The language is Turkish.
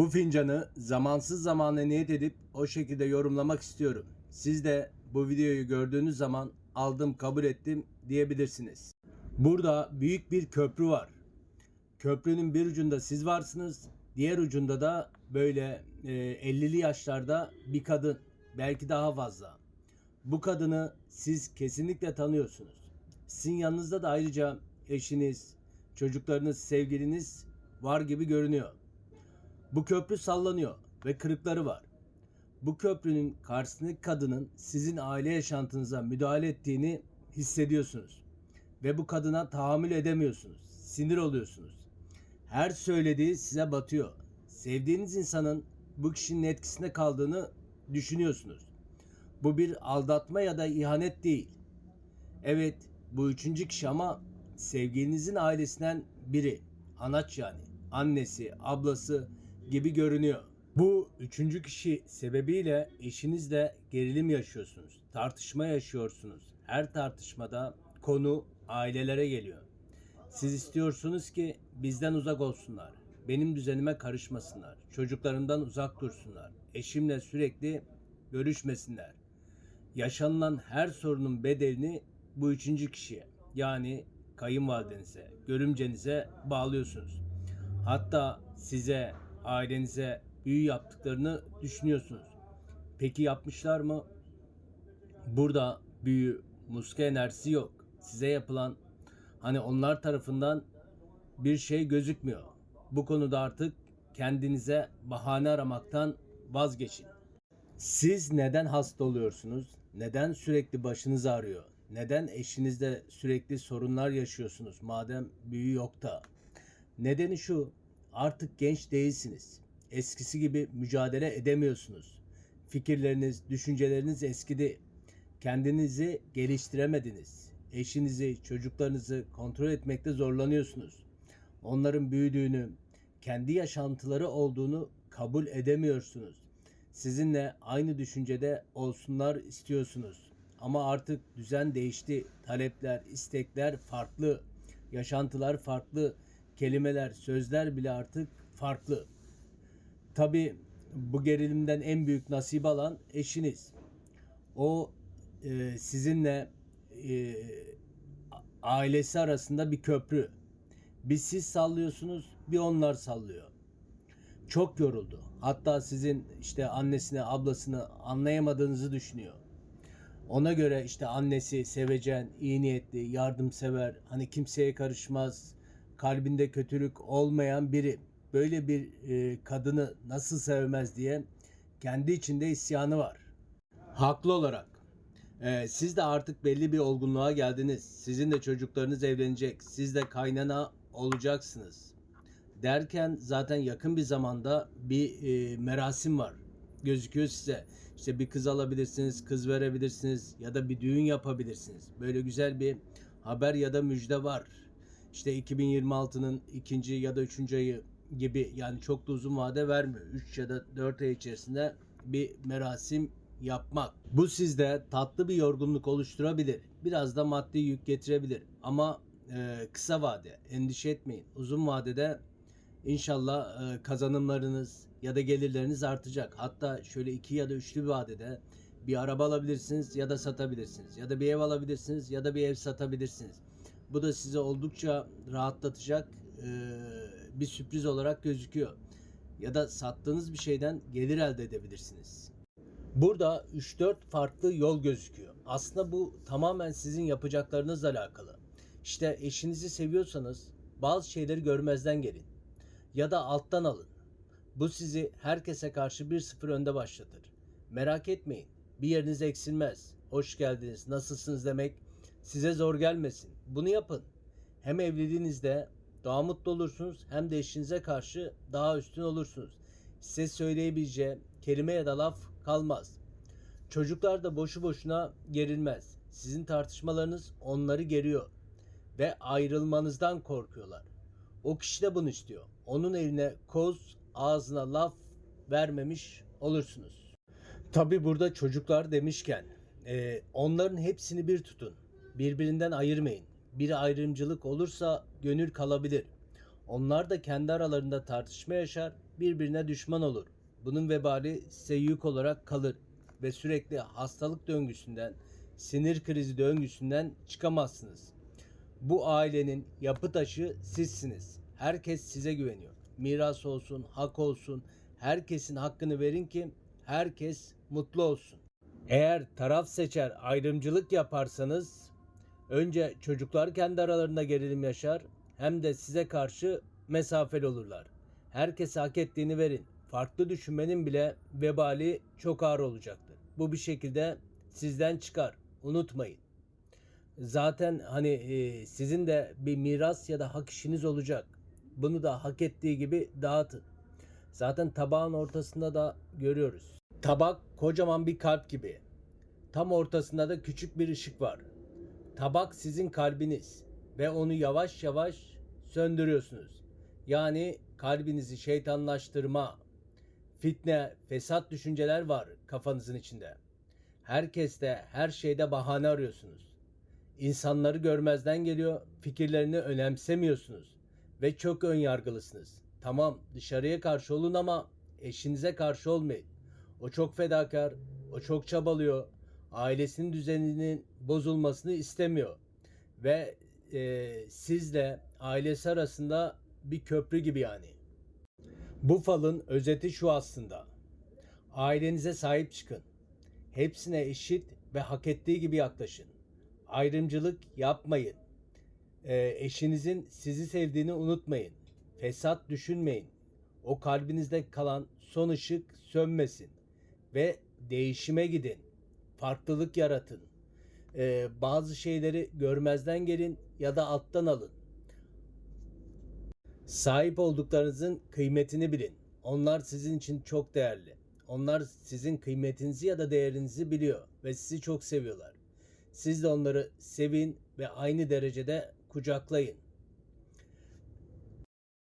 Bu fincanı zamansız zamana niyet edip o şekilde yorumlamak istiyorum. Siz de bu videoyu gördüğünüz zaman aldım kabul ettim diyebilirsiniz. Burada büyük bir köprü var. Köprünün bir ucunda siz varsınız. Diğer ucunda da böyle e, 50'li yaşlarda bir kadın. Belki daha fazla. Bu kadını siz kesinlikle tanıyorsunuz. Sizin yanınızda da ayrıca eşiniz, çocuklarınız, sevgiliniz var gibi görünüyor. Bu köprü sallanıyor ve kırıkları var. Bu köprünün karşısındaki kadının sizin aile yaşantınıza müdahale ettiğini hissediyorsunuz. Ve bu kadına tahammül edemiyorsunuz. Sinir oluyorsunuz. Her söylediği size batıyor. Sevdiğiniz insanın bu kişinin etkisinde kaldığını düşünüyorsunuz. Bu bir aldatma ya da ihanet değil. Evet, bu üçüncü kişi ama sevgilinizin ailesinden biri. Anaç yani. Annesi, ablası gibi görünüyor. Bu üçüncü kişi sebebiyle eşinizle gerilim yaşıyorsunuz. Tartışma yaşıyorsunuz. Her tartışmada konu ailelere geliyor. Siz istiyorsunuz ki bizden uzak olsunlar. Benim düzenime karışmasınlar. Çocuklarımdan uzak dursunlar. Eşimle sürekli görüşmesinler. Yaşanılan her sorunun bedelini bu üçüncü kişiye yani kayınvalidenize, görümcenize bağlıyorsunuz. Hatta size, ailenize büyü yaptıklarını düşünüyorsunuz. Peki yapmışlar mı? Burada büyü, muska enerjisi yok. Size yapılan hani onlar tarafından bir şey gözükmüyor. Bu konuda artık kendinize bahane aramaktan vazgeçin. Siz neden hasta oluyorsunuz? Neden sürekli başınız ağrıyor? Neden eşinizde sürekli sorunlar yaşıyorsunuz madem büyü yok da? Nedeni şu, artık genç değilsiniz. Eskisi gibi mücadele edemiyorsunuz. Fikirleriniz, düşünceleriniz eskidi. Kendinizi geliştiremediniz. Eşinizi, çocuklarınızı kontrol etmekte zorlanıyorsunuz. Onların büyüdüğünü, kendi yaşantıları olduğunu kabul edemiyorsunuz. Sizinle aynı düşüncede olsunlar istiyorsunuz. Ama artık düzen değişti. Talepler, istekler farklı. Yaşantılar farklı. Kelimeler, sözler bile artık farklı. Tabi bu gerilimden en büyük nasip alan eşiniz. O e, sizinle e, ailesi arasında bir köprü. Bir siz sallıyorsunuz, bir onlar sallıyor. Çok yoruldu. Hatta sizin işte annesini, ablasını anlayamadığınızı düşünüyor. Ona göre işte annesi sevecen, iyi niyetli, yardımsever, hani kimseye karışmaz, kalbinde kötülük olmayan biri. Böyle bir e, kadını nasıl sevmez diye kendi içinde isyanı var. Haklı olarak. Ee, siz de artık belli bir olgunluğa geldiniz. Sizin de çocuklarınız evlenecek. Siz de kaynana olacaksınız. Derken zaten yakın bir zamanda bir e, merasim var. Gözüküyor size. İşte bir kız alabilirsiniz, kız verebilirsiniz ya da bir düğün yapabilirsiniz. Böyle güzel bir haber ya da müjde var. İşte 2026'nın ikinci ya da üçüncü ayı gibi yani çok da uzun vade vermiyor. 3 ya da 4 ay içerisinde bir merasim yapmak. Bu sizde tatlı bir yorgunluk oluşturabilir. Biraz da maddi yük getirebilir. Ama e, kısa vade endişe etmeyin. Uzun vadede inşallah e, kazanımlarınız ya da gelirleriniz artacak. Hatta şöyle iki ya da üçlü bir vadede bir araba alabilirsiniz ya da satabilirsiniz. Ya da bir ev alabilirsiniz ya da bir ev satabilirsiniz. Bu da size oldukça rahatlatacak e, bir sürpriz olarak gözüküyor. Ya da sattığınız bir şeyden gelir elde edebilirsiniz. Burada 3-4 farklı yol gözüküyor. Aslında bu tamamen sizin yapacaklarınızla alakalı. İşte eşinizi seviyorsanız bazı şeyleri görmezden gelin. Ya da alttan alın. Bu sizi herkese karşı 1-0 önde başlatır. Merak etmeyin. Bir yeriniz eksilmez. Hoş geldiniz, nasılsınız demek size zor gelmesin. Bunu yapın. Hem evliliğinizde daha mutlu olursunuz hem de eşinize karşı daha üstün olursunuz. Size söyleyebileceği kelime ya da laf kalmaz. Çocuklar da boşu boşuna gerilmez. Sizin tartışmalarınız onları geriyor ve ayrılmanızdan korkuyorlar. O kişi de bunu istiyor. Onun eline koz, ağzına laf vermemiş olursunuz. Tabi burada çocuklar demişken e, onların hepsini bir tutun. Birbirinden ayırmayın. Bir ayrımcılık olursa gönül kalabilir. Onlar da kendi aralarında tartışma yaşar, birbirine düşman olur. Bunun vebali size yük olarak kalır ve sürekli hastalık döngüsünden, sinir krizi döngüsünden çıkamazsınız. Bu ailenin yapı taşı sizsiniz. Herkes size güveniyor. Miras olsun, hak olsun, herkesin hakkını verin ki herkes mutlu olsun. Eğer taraf seçer, ayrımcılık yaparsanız önce çocuklar kendi aralarında gerilim yaşar hem de size karşı mesafeli olurlar. Herkese hak ettiğini verin. Farklı düşünmenin bile vebali çok ağır olacaktır. Bu bir şekilde sizden çıkar. Unutmayın. Zaten hani e, sizin de bir miras ya da hak işiniz olacak. Bunu da hak ettiği gibi dağıtın. Zaten tabağın ortasında da görüyoruz. Tabak kocaman bir kalp gibi. Tam ortasında da küçük bir ışık var. Tabak sizin kalbiniz ve onu yavaş yavaş söndürüyorsunuz. Yani kalbinizi şeytanlaştırma, fitne, fesat düşünceler var kafanızın içinde. Herkeste, her şeyde bahane arıyorsunuz. İnsanları görmezden geliyor, fikirlerini önemsemiyorsunuz ve çok ön yargılısınız. Tamam, dışarıya karşı olun ama eşinize karşı olmayın. O çok fedakar, o çok çabalıyor. Ailesinin düzeninin bozulmasını istemiyor. Ve e, sizle ailesi arasında bir köprü gibi yani. Bu falın özeti şu aslında. Ailenize sahip çıkın. Hepsine eşit ve hak ettiği gibi yaklaşın. Ayrımcılık yapmayın. E, eşinizin sizi sevdiğini unutmayın. Fesat düşünmeyin. O kalbinizde kalan son ışık sönmesin. Ve değişime gidin. Farklılık yaratın. E, bazı şeyleri görmezden gelin ya da alttan alın. Sahip olduklarınızın kıymetini bilin. Onlar sizin için çok değerli. Onlar sizin kıymetinizi ya da değerinizi biliyor ve sizi çok seviyorlar. Siz de onları sevin ve aynı derecede kucaklayın.